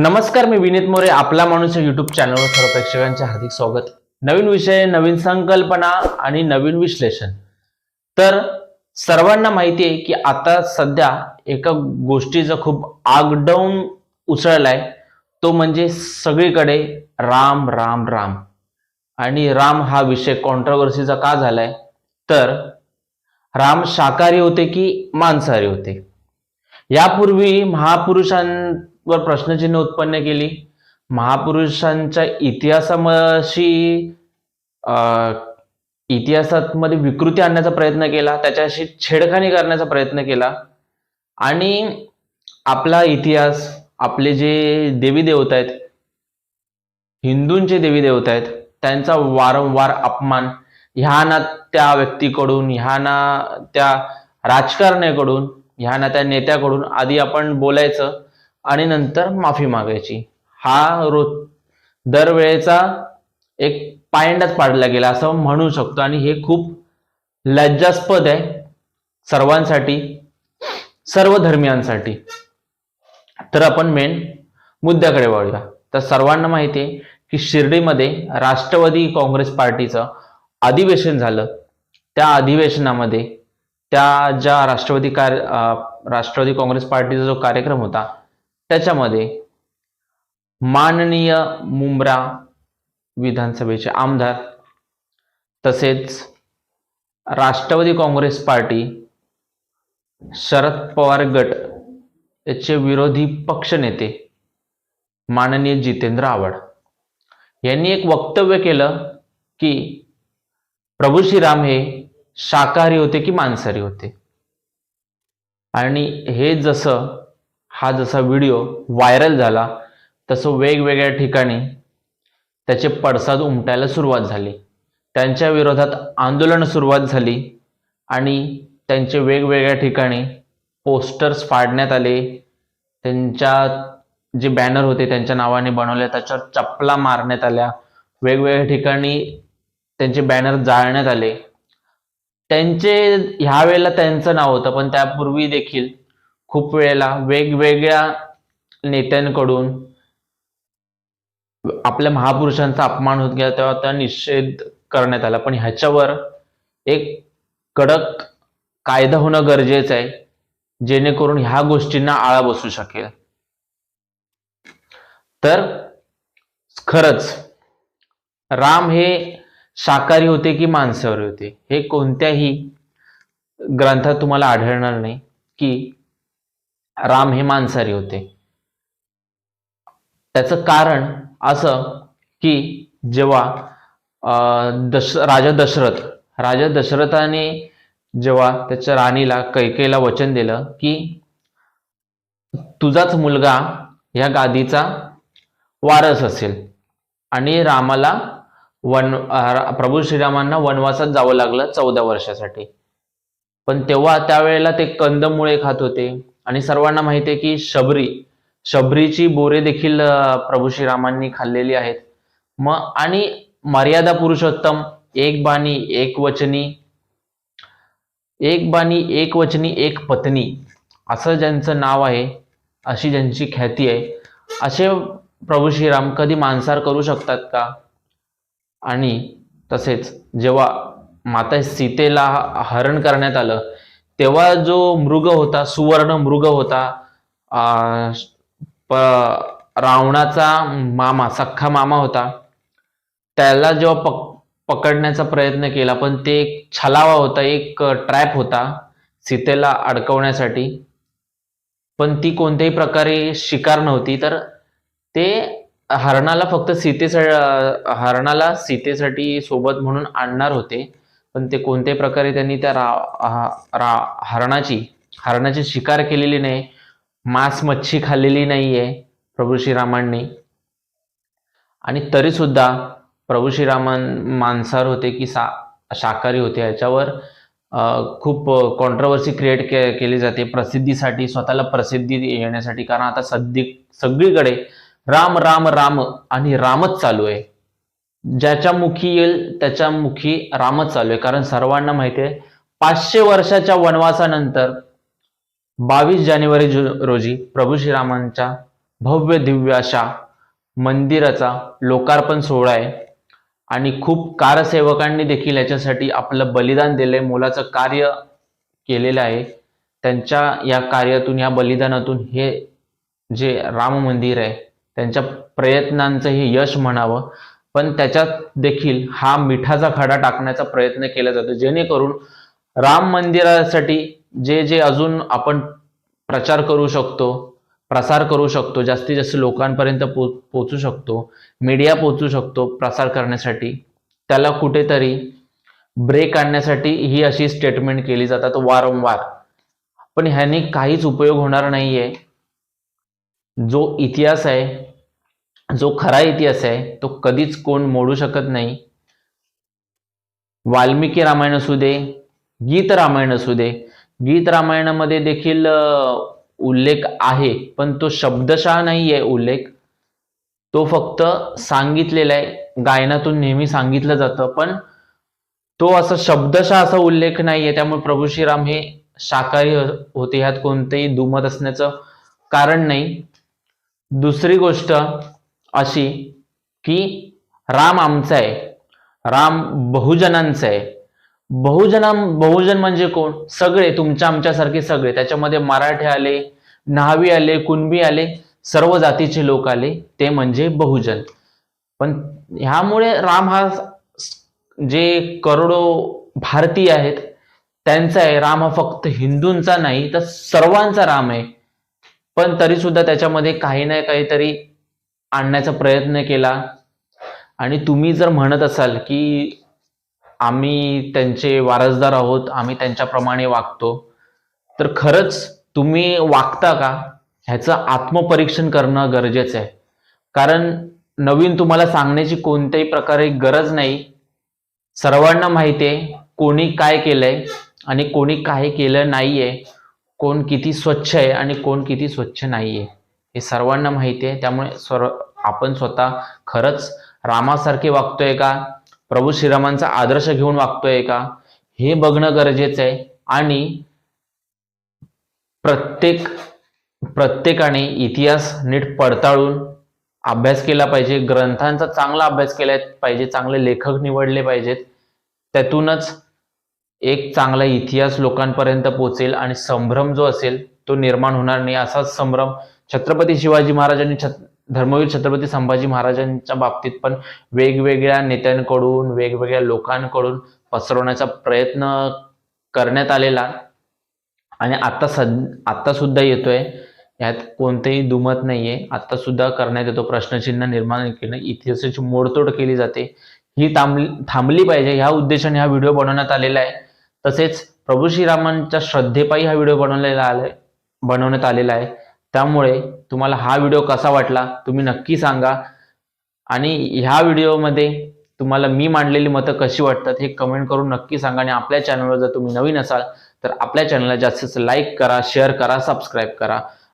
नमस्कार मी विनीत मोरे आपला माणूस या युट्यूब चॅनलवर सर्व प्रेक्षकांचे हार्दिक स्वागत. नवीन विषय नवीन संकल्पना आणि नवीन विश्लेषण. तर सर्वांना माहिती आहे की आता सध्या एका गोष्टीचं खूप आगडाऊन उसळलाय. तो म्हणजे सगळीकडे राम राम राम. आणि राम हा विषय कॉन्ट्रवर्सीचा का झालाय? तर राम शाकाहारी होते की मांसाहारी होते? यापूर्वी महापुरुषां वर प्रश्नचिन्ह उत्पन्न केली. महापुरुषांच्या इतिहासाशी अं, इतिहासामध्ये विकृती आणण्याचा प्रयत्न केला त्याच्याशी छेडखानी करण्याचा प्रयत्न केला. आणि आपला इतिहास आपले जे देवी देवता आहेत हिंदूंचे देवी देवता आहेत त्यांचा वारंवार अपमान ह्या ना त्या व्यक्तीकडून ह्या ना त्या राजकारण्याकडून ह्या ना त्या नेत्याकडून आधी आपण बोलायचं आणि नंतर माफी मागायची. हा रोज दरवेळेचा एक पायंडाच पाडला गेला असं म्हणू शकतो आणि हे खूप लज्जास्पद आहे सर्वांसाठी सर्व धर्मियांसाठी. तर आपण मेन मुद्द्याकडे वळूया. तर सर्वांना माहिती आहे की शिर्डीमध्ये राष्ट्रवादी काँग्रेस पार्टीचं अधिवेशन झालं. त्या अधिवेशनामध्ये त्या ज्या राष्ट्रवादी कार्य राष्ट्रवादी काँग्रेस पार्टीचा जो कार्यक्रम होता त्याच्यामध्ये माननीय मुंब्रा विधानसभेचे आमदार तसेच राष्ट्रवादी काँग्रेस पार्टी शरद पवार गट याचे विरोधी पक्षनेते माननीय जितेंद्र आव्हाड. यांनी एक वक्तव्य केलं की प्रभू श्रीराम हे शाकाहारी होते की मांसाहारी होते? आणि हे जसं हा जसा व्हिडिओ व्हायरल झाला तसं वेगवेगळ्या ठिकाणी त्याचे पडसाद उमटायला सुरुवात झाली. त्यांच्या विरोधात आंदोलन सुरुवात झाली आणि त्यांचे वेगवेगळ्या ठिकाणी पोस्टर्स फाडण्यात आले. त्यांच्या जे बॅनर होते त्यांच्या नावाने बनवले त्याच्यावर चपला मारण्यात आल्या. वेगवेगळ्या ठिकाणी त्यांचे बॅनर जाळण्यात आले. त्यांचे ह्या वेळेला त्यांचं नाव होतं पण त्यापूर्वी देखील खूप वेळेला वेगवेगळ्या नेत्यांकडून आपल्या महापुरुषांचा अपमान होत गेला तेव्हा त्या निषेध करण्यात आला. पण ह्याच्यावर एक कडक कायदा होणं गरजेचं आहे जेणेकरून ह्या गोष्टींना आळा बसू शकेल. तर खरंच राम हे शाकाहारी होते की मांसाहारी होते? हे कोणत्याही ग्रंथात तुम्हाला आढळणार नाही की राम हे मांसाहारी होते. त्याचं कारण असं की जेव्हा अं, दश राजा दशरथ राजा दशरथाने जेव्हा त्याच्या राणीला कैकेला वचन दिलं की तुझाच मुलगा ह्या गादीचा वारस असेल आणि रामाला वन प्रभू श्रीरामांना वनवासात जावं लागलं चौदा वर्षासाठी. पण तेव्हा त्यावेळेला ते कंदमुळे खात होते. आणि सर्वांना माहिती आहे की शबरी शबरीची बोरे देखील प्रभू श्रीरामांनी खाल्लेली आहेत. मग आणि मर्यादा पुरुषोत्तम एक बाणी एक वचनी एक बाणी एक वचनी एक पत्नी असं ज्यांचं नाव आहे अशी ज्यांची ख्याती आहे असे प्रभू श्रीराम कधी मांसार करू शकतात का? आणि तसेच जेव्हा माता सीतेला हरण करण्यात आलं तेव्हा जो मृग होता सुवर्ण मृग होता रावणाचा मामा सख्खा मामा होता त्याला जेव्हा पक पकडण्याचा प्रयत्न केला पण ते एक छलावा होता एक ट्रॅप होता सीतेला अडकवण्यासाठी. पण ती कोणत्याही प्रकारे शिकार नव्हती तर ते हरणाला फक्त सीतेसाठी हरणाला सीतेसाठी सोबत म्हणून आणणार होते. पण ते कोणत्याही प्रकारे त्यांनी त्या रा रा हरणाची हरणाची शिकार केलेली नाही. मांस मच्छी खाल्लेली नाही आहे प्रभू श्रीरामांनी. आणि तरीसुद्धा प्रभू श्रीरामन मांसाहार होते की सा शाकाहारी होते. याच्यावर खूप कॉन्ट्रवर्सी क्रिएट के केली जाते. प्रसिद्धीसाठी स्वतःला प्रसिद्धी येण्यासाठी. कारण आता सध्या सगळीकडे राम राम राम आणि रामच चालू आहे. ज्याच्या मुखी येईल त्याच्या मुखी रामच चालू आहे. कारण सर्वांना माहिती आहे पाचशे वर्षाच्या वनवासानंतर बावीस जानेवारी रोजी प्रभू श्रीरामांच्या भव्य दिव्य अशा मंदिराचा लोकार्पण सोहळा आहे. आणि खूप कारसेवकांनी देखील याच्यासाठी आपलं बलिदान दिलंय मोलाचं कार्य केलेलं आहे. त्यांच्या या कार्यातून या बलिदानातून हे जे राम मंदिर आहे त्यांच्या प्रयत्नांचं हे यश म्हणावं. पण त्याच्यात देखील हा मिठाचा खडा टाकण्याचा प्रयत्न केला जातो. जेणेकरून राम मंदिरासाठी जे जे अजून आपण प्रचार करू शकतो प्रसार करू शकतो जास्तीत जास्त लोकांपर्यंत पो पोचू शकतो मीडिया पोचू शकतो प्रसार करण्यासाठी त्याला कुठेतरी ब्रेक आणण्यासाठी ही अशी स्टेटमेंट केली जातात वारंवार. पण ह्याने काहीच उपयोग होणार नाहीये. जो इतिहास आहे जो खरा इतिहास आहे तो कधीच कोण मोडू शकत नाही. वाल्मिकी रामायण असू दे गीत रामायण असू दे. गीत रामायणामध्ये देखील उल्लेख आहे पण तो शब्दशः नाही आहे उल्लेख. तो फक्त सांगितलेला आहे गायनातून नेहमी सांगितलं जातं पण तो असं शब्दशः असा उल्लेख नाहीये. त्यामुळे प्रभू श्रीराम हे शाकाहारी होते ह्यात कोणतेही दुमत असण्याचं कारण नाही. दुसरी गोष्ट अशी की राम आमचा आहे. राम बहुजनांचा आहे. बहुजना बहुजन म्हणजे कोण? सगळे तुमच्या आमच्यासारखे सगळे. त्याच्यामध्ये मराठे आले न्हावी आले कुणबी आले सर्व जातीचे लोक आले ते म्हणजे बहुजन. पण ह्यामुळे राम हा जे करोडो भारतीय आहेत त्यांचा आहे. राम हा फक्त हिंदूंचा नाही तर सर्वांचा राम आहे. पण तरी सुद्धा त्याच्यामध्ये काही ना काहीतरी आणण्याचा प्रयत्न केला. आणि तुम्ही जर म्हणत असाल की आम्ही त्यांचे वारसदार आहोत आम्ही त्यांच्याप्रमाणे वागतो तर खरंच तुम्ही वागता का? ह्याचं आत्मपरीक्षण करणं गरजेचं आहे. कारण नवीन तुम्हाला सांगण्याची कोणत्याही प्रकारे गरज नाही. सर्वांना माहिती आहे कोणी काय केलंय आणि कोणी काय केलं नाहीये. कोण किती स्वच्छ आहे आणि कोण किती स्वच्छ नाहीये. हे सर्वांना माहिती आहे. त्यामुळे सर्व आपण स्वतः खरंच रामासारखे वागतोय का? प्रभू श्रीरामांचा आदर्श घेऊन वागतोय का? हे बघणं गरजेचं आहे. आणि प्रत्येक प्रत्येकाने इतिहास नीट पडताळून अभ्यास केला पाहिजे. ग्रंथांचा चांगला अभ्यास केला पाहिजे. चांगले लेखक निवडले पाहिजेत. त्यातूनच एक चांगला इतिहास लोकांपर्यंत पोचेल आणि संभ्रम जो असेल तो निर्माण होणार नाही. असाच संभ्रम छत्रपती शिवाजी महाराजांनी छत धर्मवीर छत्रपती संभाजी महाराजांच्या बाबतीत पण वेगवेगळ्या नेत्यांकडून वेगवेगळ्या लोकांकडून पसरवण्याचा प्रयत्न करण्यात आलेला. आणि आता सद आता सुद्धा येतोय. यात कोणतेही दुमत नाहीये. आता सुद्धा करण्यात येतो. प्रश्नचिन्ह निर्माण केलं. इतिहासाची मोडतोड केली जाते. ही थांबली थांबली पाहिजे. ह्या उद्देशाने हा व्हिडिओ बनवण्यात आलेला आहे. तसेच प्रभू श्रीरामांच्या श्रद्धेपायी हा व्हिडिओ बनवलेला आलाय बनवण्यात आलेला आहे. त्यामुळे तुम्हाला हा व्हिडिओ कसा वाटला तुम्ही नक्की सांगा. आणि ह्या व्हिडिओमध्ये तुम्हाला मी मांडलेली मतं कशी वाटतात हे कमेंट करून नक्की सांगा. आणि आपल्या चॅनलवर जर तुम्ही नवीन असाल तर आपल्या चॅनलला जास्तीत जास्त लाईक करा शेअर करा सबस्क्राईब करा.